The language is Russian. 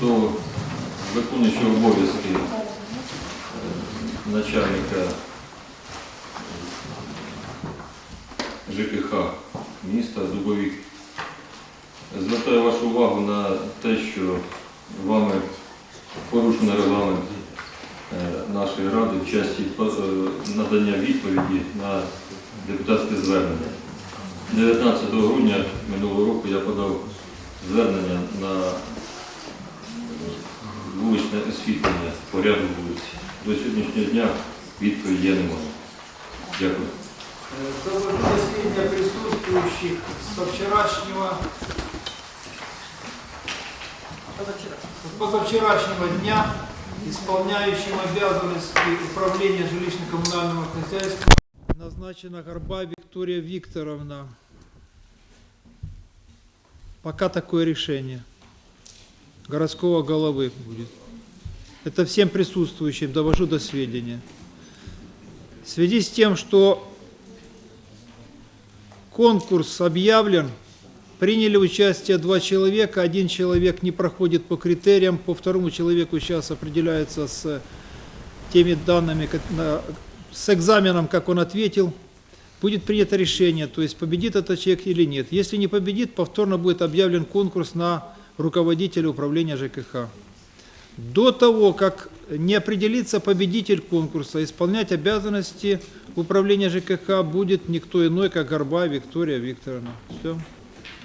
до виконуючого обов'язки е, начальника ЖКХ міста Дубовік. Звертаю вашу увагу на те, що вами порушено регламент е, нашої ради в часті е, надання відповіді на депутатське звернення. 19 грудня минулого року я подав звернення на вуличне освітлення порядку вулиці. До сьогоднішнього дня відповіді я не можу. Дякую. Э, Довожу до сведения присутствующих со вчерашнего, с позавчерашнего дня исполняющим обязанности управления жилищно-коммунального хозяйства назначена Горба Виктория Викторовна. Пока такое решение городского головы будет. Это всем присутствующим довожу до сведения. В связи с тем, что конкурс объявлен, приняли участие два человека, один человек не проходит по критериям, по второму человеку сейчас определяется с теми данными, с экзаменом, как он ответил, будет принято решение, то есть победит этот человек или нет. Если не победит, повторно будет объявлен конкурс на руководителя управления ЖКХ. До того, как не определится победитель конкурса, исполнять обязанности управления ЖКХ будет никто иной, как Горба Виктория Викторовна. Все.